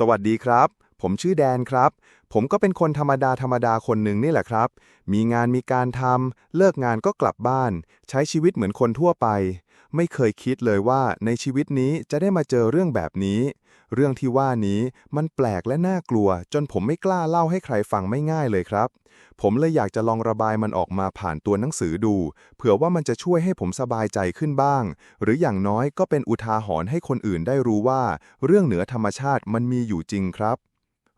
สวัสดีครับ ผมชื่อแดนครับ ผมก็เป็นคนธรรมดาธรรมดาคนหนึ่งนี่แหละครับ มีงานมีการทำ เลิกงานก็กลับบ้าน ใช้ชีวิตเหมือนคนทั่วไป ไม่เคยคิดเลยว่าในชีวิตนี้จะได้มาเจอเรื่องแบบนี้ เรื่องที่ว่านี้มันแปลกและน่ากลัว จนผมไม่กล้าเล่าให้ใครฟังไม่ง่ายเลยครับ ผมเลยอยากจะลองระบายมันออกมาผ่านตัวหนังสือดู เผื่อว่ามันจะช่วยให้ผมสบายใจขึ้นบ้าง หรืออย่างน้อยก็เป็นอุทาหรณ์ให้คนอื่นได้รู้ว่า เรื่องเหนือธรรมชาติมันมีอยู่จริงครับ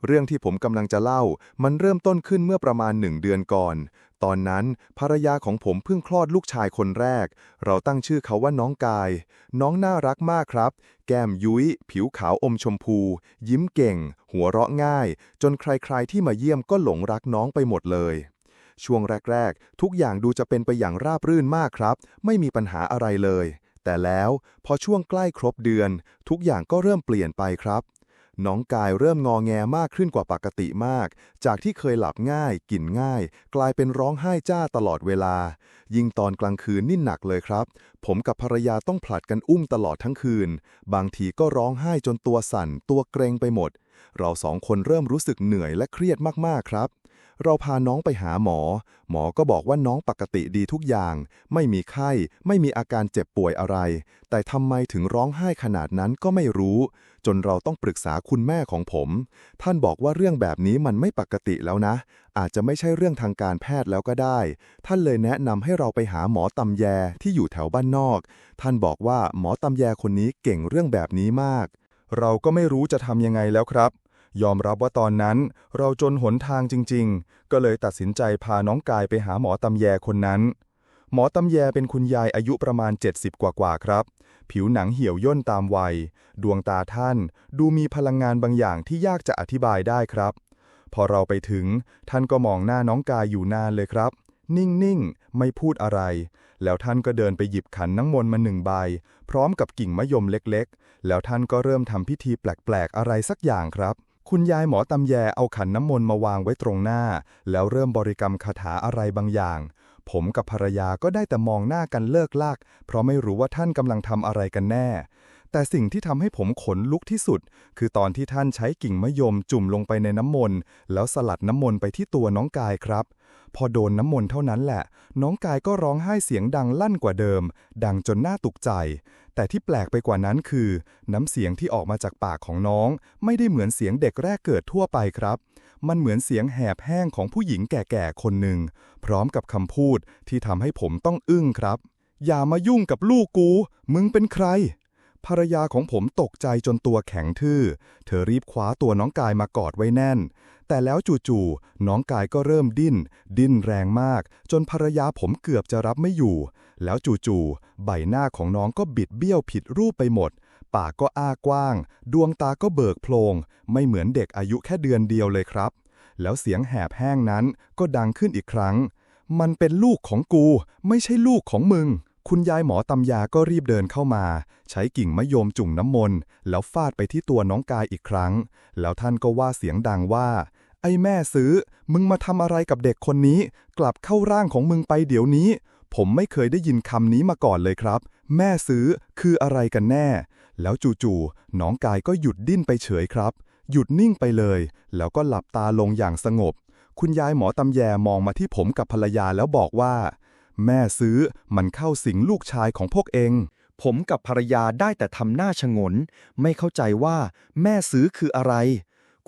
เรื่องที่ผมกำลังจะเล่า มันเริ่มต้นขึ้นเมื่อประมาณหนึ่งเดือนก่อน ตอนนั้นภรรยาของผมเพิ่งคลอดลูกชายคนแรก เราตั้งชื่อเขาว่าน้องกาย น้องน่ารักมากครับ แก้มยุ้ย ผิวขาวอมชมพู ยิ้มเก่ง หัวเราะง่าย จนใครๆที่มาเยี่ยมก็หลงรักน้องไปหมดเลย ช่วงแรกๆ ทุกอย่างดูจะเป็นไปอย่างราบรื่นมากครับ ไม่มีปัญหาอะไรเลย แต่แล้วพอช่วงใกล้ครบเดือน ทุกอย่างก็เริ่มเปลี่ยนไปครับ น้องกายเริ่มงอแงมากขึ้นกว่าปกติมาก จากที่เคยหลับง่ายกินง่าย กลายเป็นร้องไห้จ้าตลอดเวลา ยิ่งตอนกลางคืนนี่หนักเลยครับ ผมกับภรรยาต้องผลัดกันอุ้มตลอดทั้งคืน บางทีก็ร้องไห้จนตัวสั่น ตัวเกรงไปหมด เราสองคนเริ่มรู้สึกเหนื่อยและเครียดมากๆครับ เราพาน้องไปหาหมอ หมอก็บอกว่าน้องปกติดีทุกอย่าง ไม่มีไข้ ไม่มีอาการเจ็บป่วยอะไร แต่ทำไมถึงร้องไห้ขนาดนั้นก็ไม่รู้ จนเราต้องปรึกษาคุณแม่ของผม ท่านบอกว่าเรื่องแบบนี้มันไม่ปกติแล้วนะ อาจจะไม่ใช่เรื่องทางการแพทย์แล้วก็ได้ ท่านเลยแนะนำให้เราไปหาหมอตำแยที่อยู่แถวบ้านนอก ท่านบอกว่าหมอตำแยคนนี้เก่งเรื่องแบบนี้มาก เราก็ไม่รู้จะทำยังไงแล้วครับ ยอมรับว่าตอนนั้นเราจนหนทางจริง ๆ ก็เลยตัดสินใจพาน้องกายไปหาหมอตำแยคนนั้น หมอตำแยเป็นคุณยายอายุประมาณ 70 กว่าๆครับ ผิวหนังเหี่ยวย่นตามวัย ดวงตาท่าน ดูมีพลังงานบางอย่างที่ยากจะอธิบายได้ครับ พอเราไปถึง ท่านก็มองหน้าน้องกายอยู่นานเลยครับ นิ่งๆ ไม่พูดอะไร แล้วท่านก็เดินไปหยิบขันน้ำมนต์มาหนึ่งใบ พร้อมกับกิ่งมะยมเล็กๆ แล้วท่านก็เริ่มทำพิธีแปลกๆ อะไรสักอย่างครับ คุณยายหมอตำแยเอาขันน้ำมนต์มาวางไว้ตรงหน้า แล้วเริ่มบริกรรมคาถาอะไรบางอย่าง ผมกับภรรยาก็ได้แต่มองหน้ากันเลิกลาก เพราะไม่รู้ว่าท่านกำลังทำอะไรกันแน่ แต่สิ่งที่ทำให้ผมขนลุกที่สุด คือตอนที่ท่านใช้กิ่งมะยมจุ่มลงไปในน้ำมนต์แล้วสลัดน้ำมนต์ไปที่ตัวน้องกายครับ พอโดนน้ำมนต์เท่านั้นแหละ น้องกายก็ร้องไห้เสียงดังลั่นกว่าเดิม ดังจนน่าตกใจ แต่ที่แปลกไปกว่านั้นคือ น้ำเสียงที่ออกมาจากปากของน้อง ไม่ได้เหมือนเสียงเด็กแรกเกิดทั่วไปครับ มันเหมือนเสียงแหบแห้งของผู้หญิงแก่ๆคนหนึ่ง พร้อมกับคำพูดที่ทำให้ผมต้องอึ้งครับ อย่ามายุ่งกับลูกกู มึงเป็นใคร ภรรยาของผมตกใจจนตัวแข็งทื่อ เธอรีบคว้าตัวน้องกายมากอดไว้แน่น แต่แล้วจู่ๆ น้องกายก็เริ่มดิ้น ดิ้นแรงมาก จนภรรยาผมเกือบจะรับไม่อยู่ แล้วจู่ๆ ใบหน้าของน้องก็บิดเบี้ยวผิดรูปไปหมด ปากก็อ้ากว้าง ดวงตาก็เบิกโพลง ไม่เหมือนเด็กอายุแค่เดือนเดียวเลยครับ แล้วเสียงแหบแห้งนั้นก็ดังขึ้นอีกครั้ง มันเป็นลูกของกู ไม่ใช่ลูกของมึง คุณยายหมอตำยาก็รีบเดินเข้ามา ใช้กิ่งมะยมจุ่มน้ำมนต์แล้วฟาดไปที่ตัวน้องกายอีกครั้ง แล้วท่านก็ว่าเสียงดังว่า ไอ้แม่ซื้อ มึงมาทำอะไรกับเด็กคนนี้ กลับเข้าร่างของมึงไปเดี๋ยวนี้ ผมไม่เคยได้ยินคำนี้มาก่อนเลยครับ แม่ซื้อคืออะไรกันแน่ แล้วจู่ๆน้องกายก็หยุดดิ้นไปเฉยครับ หยุดนิ่งไปเลย แล้วก็หลับตาลงอย่างสงบ คุณยายหมอตำแยมองมาที่ผมกับภรรยาแล้วบอกว่า แม่ซื้อมันเข้าสิงลูกชายของพวกเอง ผมกับภรรยาได้แต่ทำหน้าชงน ไม่เข้าใจว่าแม่ซื้อคืออะไร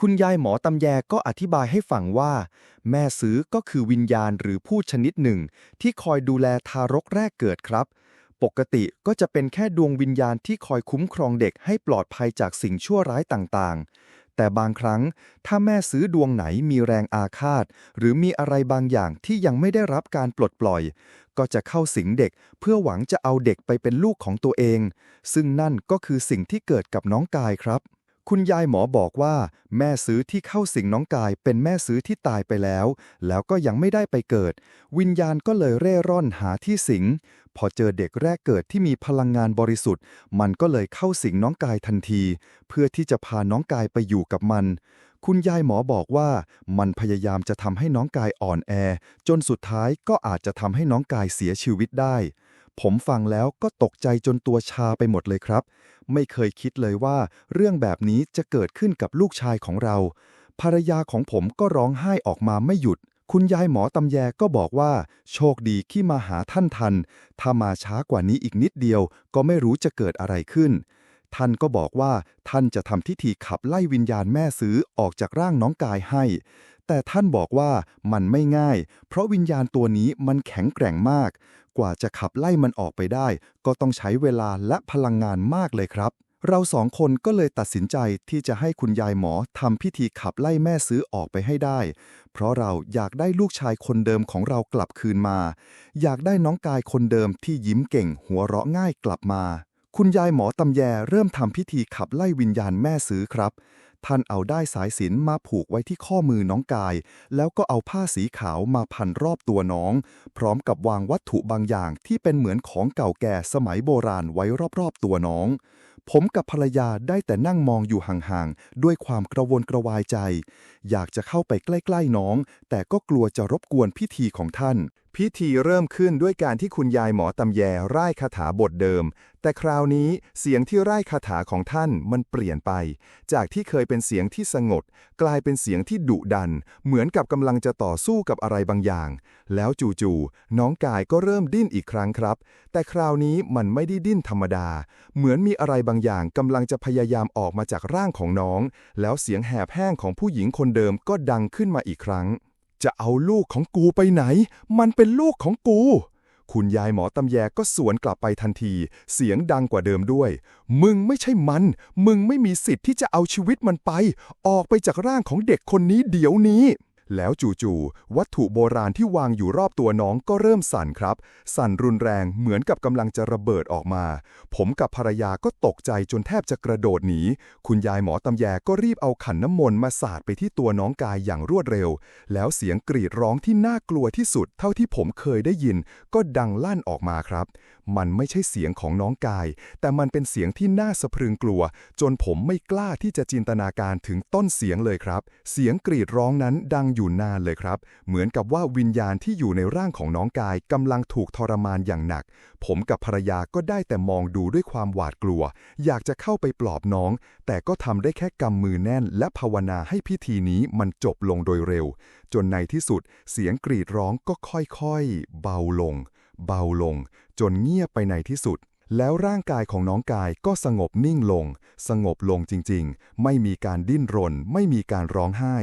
คุณยายหมอตำแยก็อธิบายให้ฟังว่า แม่ซื้อก็คือวิญญาณหรือผู้ชนิดหนึ่ง ที่คอยดูแลทารกแรกเกิดครับ ปกติก็จะเป็นแค่ดวงวิญญาณที่คอยคุ้มครองเด็กให้ปลอดภัยจากสิ่งชั่วร้ายต่างๆ แต่บางครั้งถ้าแม่ซื้อดวงไหนมีแรงอาฆาต หรือมีอะไรบางอย่างที่ยังไม่ได้รับการปลดปล่อย ก็จะเข้าสิงเด็กเพื่อหวังจะเอาเด็กไปเป็นลูกของตัวเอง ซึ่งนั่นก็คือสิ่งที่เกิดกับน้องกายครับ คุณยายหมอบอกว่า แม่ซื้อที่เข้าสิงน้องกายเป็นแม่ซื้อที่ตายไปแล้ว แล้วก็ยังไม่ได้ไปเกิด วิญญาณก็เลยเร่ร่อนหาที่สิง พอเจอเด็กแรกเกิดที่มีพลังงานบริสุทธิ์ มันก็เลยเข้าสิงน้องกายทันที เพื่อที่จะพาน้องกายไปอยู่กับมัน คุณยายหมอบอกว่า มันพยายามจะทำให้น้องกายอ่อนแอ จนสุดท้ายก็อาจจะทำให้น้องกายเสียชีวิตได้ ผมฟังแล้วก็ตกใจจนตัวชาไปหมดเลยครับ ไม่เคยคิดเลยว่า เรื่องแบบนี้จะเกิดขึ้นกับลูกชายของเรา ภรรยาของผมก็ร้องไห้ออกมาไม่หยุด คุณยายหมอตำแยก็บอกว่า โชคดีที่มาหาท่านทัน ถ้ามาช้ากว่านี้อีกนิดเดียว ก็ไม่รู้จะเกิดอะไรขึ้น ท่านก็บอกว่าท่านจะทำพิธีขับไล่วิญญาณแม่ซื้อออกจากร่างน้องกายให้แต่ท่านบอกว่ามันไม่ง่าย เพราะวิญญาณตัวนี้มันแข็งแกร่งมาก กว่าจะขับไล่มันออกไปได้ ก็ต้องใช้เวลาและพลังงานมากเลยครับ เราสองคนก็เลยตัดสินใจที่จะให้คุณยายหมอทำพิธีขับไล่แม่ซื้อออกไปให้ได้ เพราะเราอยากได้ลูกชายคนเดิมของเรากลับคืนมา อยากได้น้องกายคนเดิมที่ยิ้มเก่ง หัวเราะง่ายกลับมา คุณยายหมอตำแยเริ่มทำพิธีขับไล่วิญญาณแม่ซื้อครับ ท่านเอาได้สายสิญจนมาผูกไว้ที่ข้อมือน้องกาย แล้วก็เอาผ้าสีขาวมาพันรอบตัวน้อง พร้อมกับวางวัตถุบางอย่างที่เป็นเหมือนของเก่าแก่สมัยโบราณไว้รอบๆตัวน้อง ผมกับภรรยาได้แต่นั่งมองอยู่ห่างๆ ด้วยความกระวนกระวายใจ อยากจะเข้าไปใกล้ๆน้อง แต่ก็กลัวจะรบกวนพิธีของท่าน พิธีเริ่มขึ้นด้วยการที่คุณยายหมอตำแยร่ายคาถาบทเดิม แต่คราวนี้เสียงที่ร่ายคาถาของท่านมันเปลี่ยนไป จากที่เคยเป็นเสียงที่สงบกลายเป็นเสียงที่ดุดัน เหมือนกับกำลังจะต่อสู้กับอะไรบางอย่าง แล้วจู่ๆน้องกายก็เริ่มดิ้นอีกครั้งครับ แต่คราวนี้มันไม่ได้ดิ้นธรรมดา เหมือนมีอะไรบางอย่างกำลังจะพยายามออกมาจากร่างของน้อง แล้วเสียงแหบแห้งของผู้หญิงคนเดิมก็ดังขึ้นมาอีกครั้ง จะเอาลูกของกูไปไหน มันเป็นลูกของกู คุณยายหมอตำแยก็สวนกลับไปทันที เสียงดังกว่าเดิมด้วย มึงไม่ใช่มัน มึงไม่มีสิทธิ์ที่จะเอาชีวิตมันไป ออกไปจากร่างของเด็กคนนี้เดี๋ยวนี้ แล้วจู่ๆวัตถุโบราณที่วางอยู่รอบตัวน้องก็เริ่มสั่นครับ สั่นรุนแรงเหมือนกับกำลังจะระเบิดออกมา ผมกับภรรยาก็ตกใจจนแทบจะกระโดดหนี คุณยายหมอตำแยก็รีบเอาขันน้ำมนต์มาสาดไปที่ตัวน้องกายอย่างรวดเร็ว แล้วเสียงกรีดร้องที่น่ากลัวที่สุดเท่าที่ผมเคยได้ยิน ก็ดังลั่นออกมาครับมันไม่ใช่เสียงของน้องกาย แต่มันเป็นเสียงที่น่าสะพรึงกลัว จนผมไม่กล้าที่จะจินตนาการถึงต้นเสียงเลยครับ เสียงกรีดร้องนั้นดังอยู่นานเลยครับ เหมือนกับว่าวิญญาณที่อยู่ในร่างของน้องกายกำลังถูกทรมานอย่างหนัก ผมกับภรรยาก็ได้แต่มองดูด้วยความหวาดกลัว อยากจะเข้าไปปลอบน้อง แต่ก็ทำได้แค่กำมือแน่น และภาวนาให้พิธีนี้มันจบลงโดยเร็ว จนในที่สุดเสียงกรีดร้องก็ค่อยๆ เบาลง เบาลง จนเงียบไปในที่สุด แล้วร่างกายของน้องกายก็สงบนิ่งลง สงบลงจริงๆ ไม่มีการดิ้นรน ไม่มีการร้องไห้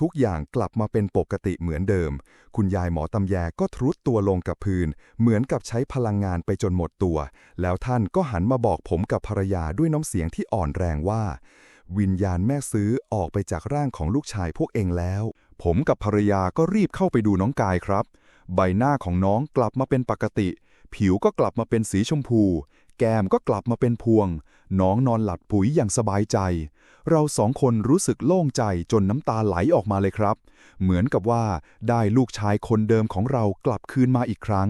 ทุกอย่างกลับมาเป็นปกติเหมือนเดิม คุณยายหมอตำแยก็ทรุดตัวลงกับพื้น เหมือนกับใช้พลังงานไปจนหมดตัว แล้วท่านก็หันมาบอกผมกับภรรยาด้วยน้ำเสียงที่อ่อนแรงว่าวิญญาณแม่ซื้อออกไปจากร่างของลูกชายพวกเองแล้ว ผมกับภรรยาก็รีบเข้าไปดูน้องกายครับ ใบหน้าของน้องกลับมาเป็นปกติ ผิวก็กลับมาเป็นสีชมพู แก้มก็กลับมาเป็นพวง น้องนอนหลับปุ๋ยอย่างสบายใจ เราสองคนรู้สึกโล่งใจจนน้ำตาไหลออกมาเลยครับ เหมือนกับว่าได้ลูกชายคนเดิมของเรากลับคืนมาอีกครั้ง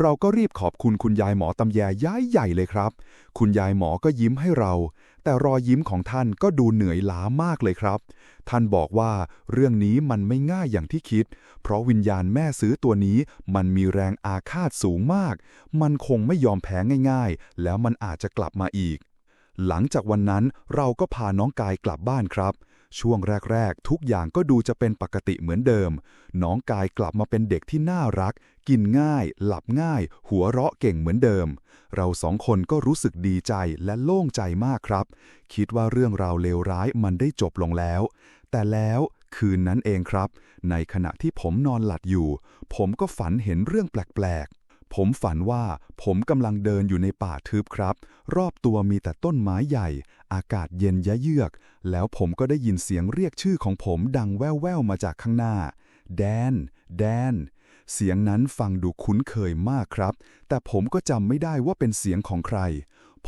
เราก็รีบขอบคุณคุณยายหมอตำแยย้ายใหญ่เลยครับ คุณยายหมอก็ยิ้มให้เรา แต่รอยยิ้มของท่านก็ดูเหนื่อยล้ามากเลยครับ ท่านบอกว่าเรื่องนี้มันไม่ง่ายอย่างที่คิด เพราะวิญญาณแม่ซื้อตัวนี้มันมีแรงอาฆาตสูงมาก มันคงไม่ยอมแพ้ง่ายๆ แล้วมันอาจจะกลับมาอีก หลังจากวันนั้นเราก็พาน้องกายกลับบ้านครับ ช่วงแรก ๆ ทุกอย่างก็ดูจะเป็นปกติเหมือนเดิม น้องกายกลับมาเป็นเด็กที่น่ารัก กินง่าย หลับง่าย หัวเราะเก่งเหมือนเดิม เราสองคนก็รู้สึกดีใจและโล่งใจมากครับ คิดว่าเรื่องราวเลวร้ายมันได้จบลงแล้ว แต่แล้วคืนนั้นเองครับ ในขณะที่ผมนอนหลับอยู่ ผมก็ฝันเห็นเรื่องแปลกๆ ผมฝันว่าผมกำลังเดินอยู่ในป่าทึบครับ รอบตัวมีแต่ต้นไม้ใหญ่ อากาศเย็นยะเยือก แล้วผมก็ได้ยินเสียงเรียกชื่อของผมดังแว่วๆมาจากข้างหน้า แดน แดน เสียงนั้นฟังดูคุ้นเคยมากครับ แต่ผมก็จำไม่ได้ว่าเป็นเสียงของใคร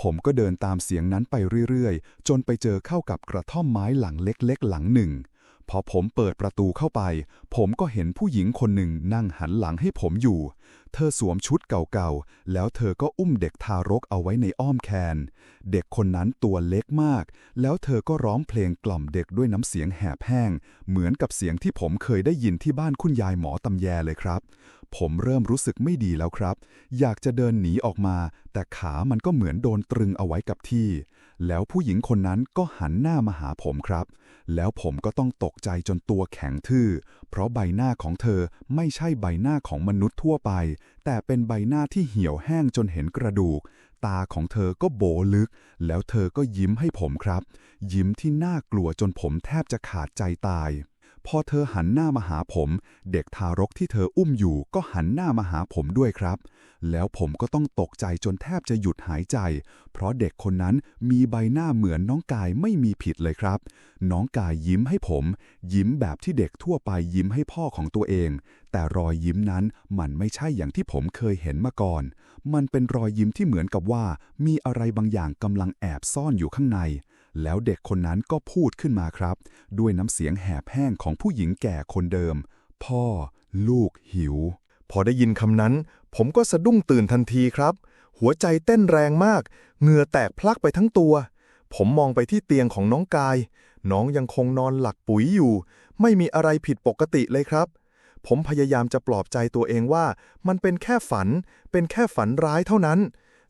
ผมก็เดินตามเสียงนั้นไปเรื่อยๆ จนไปเจอเข้ากับกระท่อมไม้หลังเล็กๆ หลังหนึ่ง พอผมเปิดประตูเข้าไป ผมก็เห็นผู้หญิงคนหนึ่งนั่งหันหลังให้ผมอยู่ เธอสวมชุดเก่าๆ แล้วเธอก็อุ้มเด็กทารกเอาไว้ในอ้อมแขน เด็กคนนั้นตัวเล็กมาก แล้วเธอก็ร้องเพลงกล่อมเด็กด้วยน้ำเสียงแหบแห้ง เหมือนกับเสียงที่ผมเคยได้ยินที่บ้านคุณยายหมอตำแยเลยครับ ผมเริ่มรู้สึกไม่ดีแล้วครับ อยากจะเดินหนีออกมา แต่ขามันก็เหมือนโดนตรึงเอาไว้กับที่ แล้วผู้หญิงคนนั้นก็หันหน้ามาหาผมครับ แล้วผมก็ต้องตกใจจนตัวแข็งทื่อ เพราะใบหน้าของเธอไม่ใช่ใบหน้าของมนุษย์ทั่วไป แต่เป็นใบหน้าที่เหี่ยวแห้งจนเห็นกระดูก ตาของเธอก็โบลึก แล้วเธอก็ยิ้มให้ผมครับ ยิ้มที่น่ากลัวจนผมแทบจะขาดใจตาย พอเธอหันหน้ามาหาผม เด็กทารกที่เธออุ้มอยู่ก็หันหน้ามาหาผมด้วยครับ แล้วผมก็ต้องตกใจจนแทบจะหยุดหายใจ เพราะเด็กคนนั้นมีใบหน้าเหมือนน้องกายไม่มีผิดเลยครับ น้องกายยิ้มให้ผม ยิ้มแบบที่เด็กทั่วไปยิ้มให้พ่อของตัวเอง แต่รอยยิ้มนั้นมันไม่ใช่อย่างที่ผมเคยเห็นมาก่อน มันเป็นรอยยิ้มที่เหมือนกับว่า มีอะไรบางอย่างกำลังแอบซ่อนอยู่ข้างใน แล้วเด็กคนนั้นก็พูดขึ้นมาครับ ด้วยน้ำเสียงแหบแห้งของผู้หญิงแก่คนเดิม พ่อ ลูกหิว พอได้ยินคำนั้น ผมก็สะดุ้งตื่นทันทีครับ หัวใจเต้นแรงมาก เหงื่อแตกพลักไปทั้งตัว ผมมองไปที่เตียงของน้องกาย น้องยังคงนอนหลักปุ๋ยอยู่ ไม่มีอะไรผิดปกติเลยครับ ผมพยายามจะปลอบใจตัวเองว่า มันเป็นแค่ฝัน เป็นแค่ฝันร้ายเท่านั้น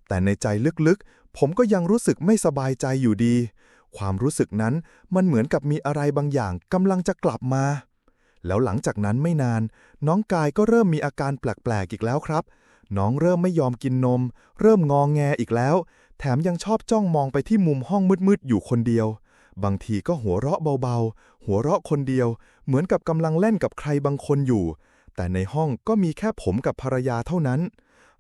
แต่ในใจลึกๆ ผมก็ยังรู้สึกไม่สบายใจอยู่ดี ความรู้สึกนั้นมันเหมือนกับมีอะไรบางอย่างกำลังจะกลับมา แล้วหลังจากนั้นไม่นาน น้องกายก็เริ่มมีอาการแปลกๆอีกแล้วครับ น้องเริ่มไม่ยอมกินนม เริ่มงองแงอีกแล้ว แถมยังชอบจ้องมองไปที่มุมห้องมืดๆอยู่คนเดียว บางทีก็หัวเราะเบาๆ หัวเราะคนเดียว เหมือนกับกำลังเล่นกับใครบางคนอยู่ แต่ในห้องก็มีแค่ผมกับภรรยาเท่านั้น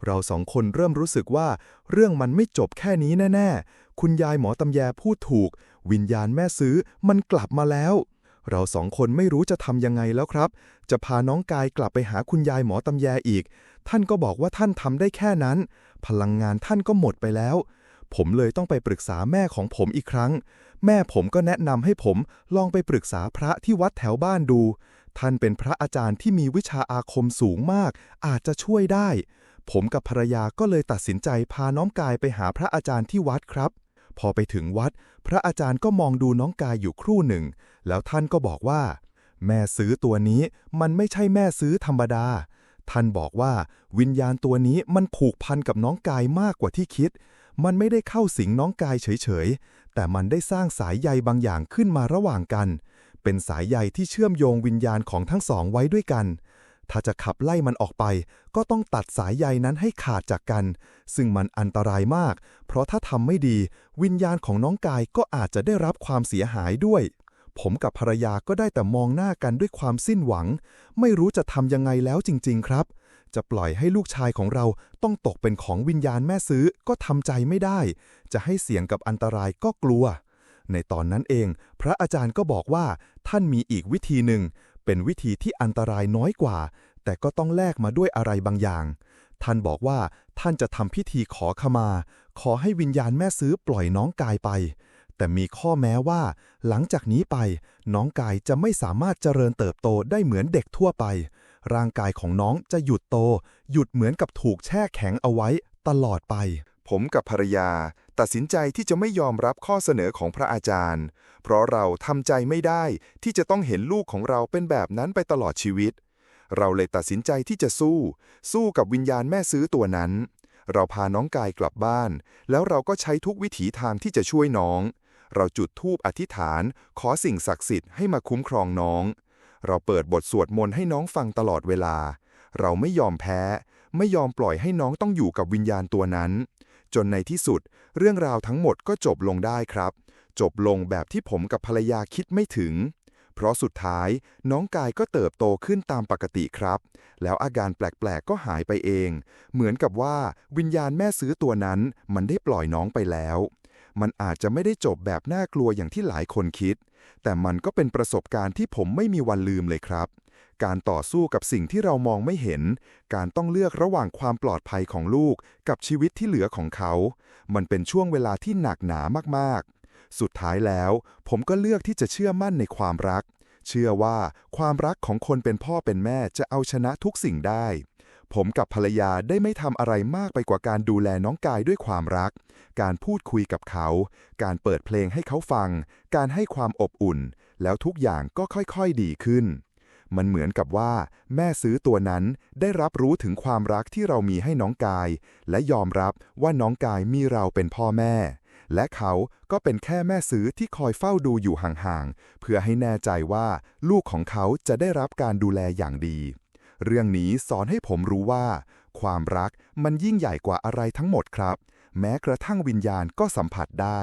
เราสองคนเริ่มรู้สึกว่าเรื่องมันไม่จบแค่นี้แน่ๆ คุณยายหมอตำแยพูดถูก วิญญาณแม่ซื้อมันกลับมาแล้ว เราสองคนไม่รู้จะทำยังไงแล้วครับ จะพาน้องกายกลับไปหาคุณยายหมอตำแยอีก ท่านก็บอกว่าท่านทำได้แค่นั้น พลังงานท่านก็หมดไปแล้ว ผมเลยต้องไปปรึกษาแม่ของผมอีกครั้ง แม่ผมก็แนะนำให้ผมลองไปปรึกษาพระที่วัดแถวบ้านดู ท่านเป็นพระอาจารย์ที่มีวิชาอาคมสูงมาก อาจจะช่วยได้ผมกับภรรยาก็เลยตัดสินใจพาน้องกายไปหาพระอาจารย์ที่วัดครับ พอไปถึงวัด พระอาจารย์ก็มองดูน้องกายอยู่ครู่หนึ่ง แล้วท่านก็บอกว่า แม่ซื้อตัวนี้มันไม่ใช่แม่ซื้อธรรมดา ท่านบอกว่า วิญญาณตัวนี้มันผูกพันกับน้องกายมากกว่าที่คิด มันไม่ได้เข้าสิงน้องกายเฉยๆ แต่มันได้สร้างสายใยบางอย่างขึ้นมาระหว่างกัน เป็นสายใยที่เชื่อมโยงวิญญาณของทั้งสองไว้ด้วยกัน ถ้าจะขับไล่มันออกไป ก็ต้องตัดสายใยนั้นให้ขาดจากกัน ซึ่งมันอันตรายมาก เพราะถ้าทำไม่ดี วิญญาณของน้องกายก็อาจจะได้รับความเสียหายด้วย ผมกับภรรยาก็ได้แต่มองหน้ากันด้วยความสิ้นหวัง ไม่รู้จะทำยังไงแล้วจริง ๆ ครับ จะปล่อยให้ลูกชายของเราต้องตกเป็นของวิญญาณแม่ซื้อก็ทำใจไม่ได้ จะให้เสี่ยงกับอันตรายก็กลัวในตอนนั้นเอง พระอาจารย์ก็บอกว่าท่านมีอีกวิธีหนึ่ง เป็นวิธีที่อันตรายน้อยกว่า แต่ก็ต้องแลกมาด้วยอะไรบางอย่าง ท่านบอกว่าท่านจะทำพิธีขอขมา ขอให้วิญญาณแม่ซื้อปล่อยน้องกายไป แต่มีข้อแม้ว่า หลังจากนี้ไป น้องกายจะไม่สามารถเจริญเติบโตได้เหมือนเด็กทั่วไป ร่างกายของน้องจะหยุดโต หยุดเหมือนกับถูกแช่แข็งเอาไว้ตลอดไป ผมกับภรรยา ตัดสินใจที่จะไม่ยอมรับข้อเสนอของพระอาจารย์ เพราะเราทำใจไม่ได้ที่จะต้องเห็นลูกของเราเป็นแบบนั้นไปตลอดชีวิต เราเลยตัดสินใจที่จะสู้ สู้กับวิญญาณแม่ซื้อตัวนั้น เราพาน้องกายกลับบ้าน แล้วเราก็ใช้ทุกวิถีทางที่จะช่วยน้อง เราจุดธูปอธิษฐาน ขอสิ่งศักดิ์สิทธิ์ให้มาคุ้มครองน้อง เราเปิดบทสวดมนต์ให้น้องฟังตลอดเวลา เราไม่ยอมแพ้ ไม่ยอมปล่อยให้น้องต้องอยู่กับวิญญาณตัวนั้น จนในที่สุด เรื่องราวทั้งหมดก็จบลงได้ครับ จบลงแบบที่ผมกับภรรยาคิดไม่ถึง เพราะสุดท้ายน้องกายก็เติบโตขึ้นตามปกติครับ แล้วอาการแปลกๆก็หายไปเอง เหมือนกับว่าวิญญาณแม่ซื้อตัวนั้น มันได้ปล่อยน้องไปแล้วมันอาจจะไม่ได้จบแบบน่ากลัวอย่างที่หลายคนคิด แต่มันก็เป็นประสบการณ์ที่ผมไม่มีวันลืมเลยครับ การต่อสู้กับสิ่งที่เรามองไม่เห็น การต้องเลือกระหว่างความปลอดภัยของลูกกับชีวิตที่เหลือของเขา มันเป็นช่วงเวลาที่หนักหนามากๆ สุดท้ายแล้ว ผมก็เลือกที่จะเชื่อมั่นในความรัก เชื่อว่าความรักของคนเป็นพ่อเป็นแม่จะเอาชนะทุกสิ่งได้ ผมกับภรรยาได้ไม่ทำอะไรมากไปกว่าการดูแลน้องกายด้วยความรัก การพูดคุยกับเขา การเปิดเพลงให้เขาฟัง การให้ความอบอุ่น แล้วทุกอย่างก็ค่อยๆดีขึ้น มันเหมือนกับว่า แม่ซื้อตัวนั้นได้รับรู้ถึงความรักที่เรามีให้น้องกาย และยอมรับว่าน้องกายมีเราเป็นพ่อแม่ และเขาก็เป็นแค่แม่ซื้อที่คอยเฝ้าดูอยู่ห่างๆ เพื่อให้แน่ใจว่าลูกของเขาจะได้รับการดูแลอย่างดี เรื่องนี้สอนให้ผมรู้ว่า ความรักมันยิ่งใหญ่กว่าอะไรทั้งหมดครับ แม้กระทั่งวิญญาณก็สัมผัสได้